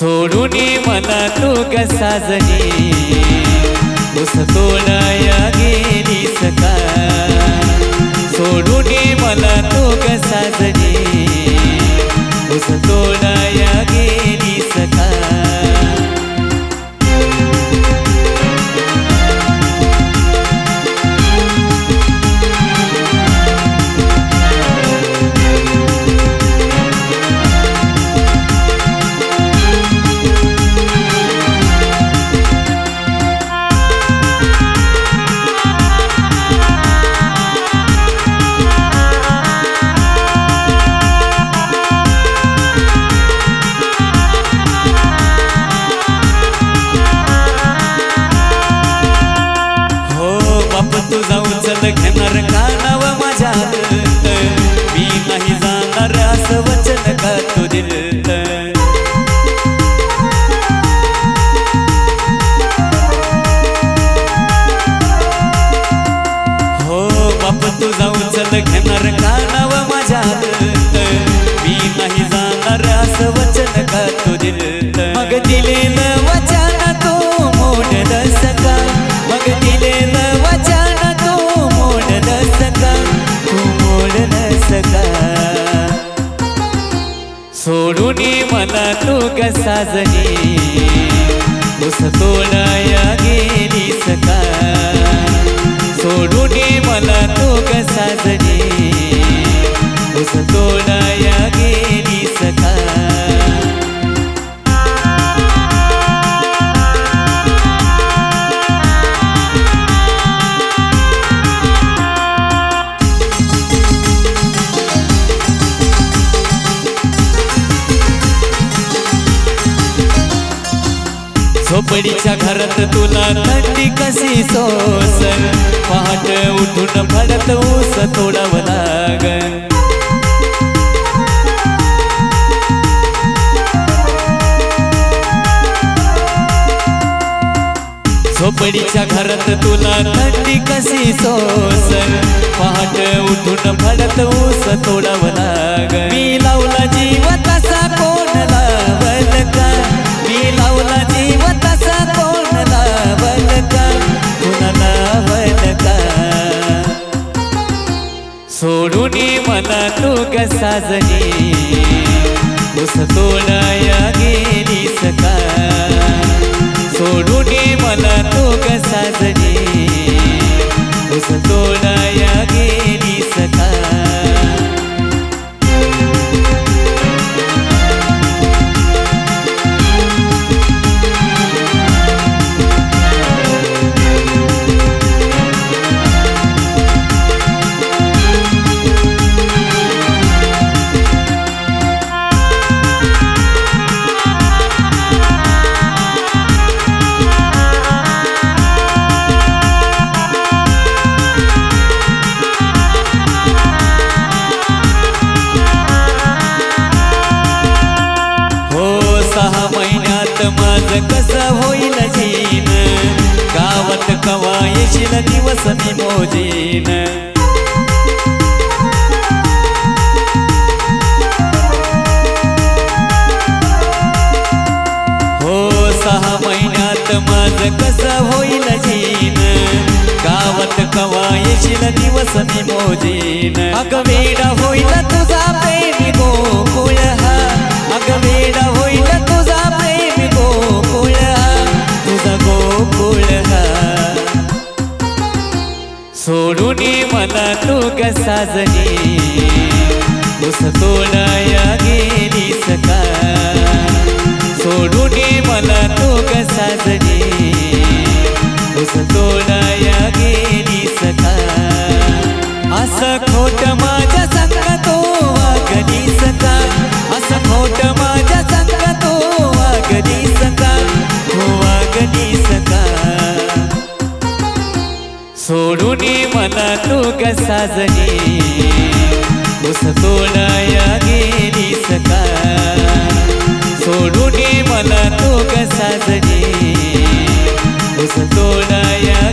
सोडून मला तू कसा जनी उस तोडाया गेलीस का सोडून मला कसा जनी झोपडीच्या घरात तुला थंडी कशी सोसल पहाट उठून फडत ऊस तोडावं लाग झोपडीच्या घरात तुला थंडी कशी सोसल पहाट उठून फडत ऊस तोडावं तू माझ कस होईल जीन? गावात कवा येशील दिवस मी मोजीन हो सहा महिन्यात माझ कस होईल जीन? गावात कवा येशील दिवस मी मोजीन अगवेडा सोडून मला तू कसा जनी या गेली सका सोडून मला तू कसा जनी या गेली सका असं खोट माझ्या संग तो वागली सका असं खोट माझ्या संग तो वागली सोडून मला तू कसाजली तुस तोडया गेली सका सोडून मला तू कसाजली तुस तोडया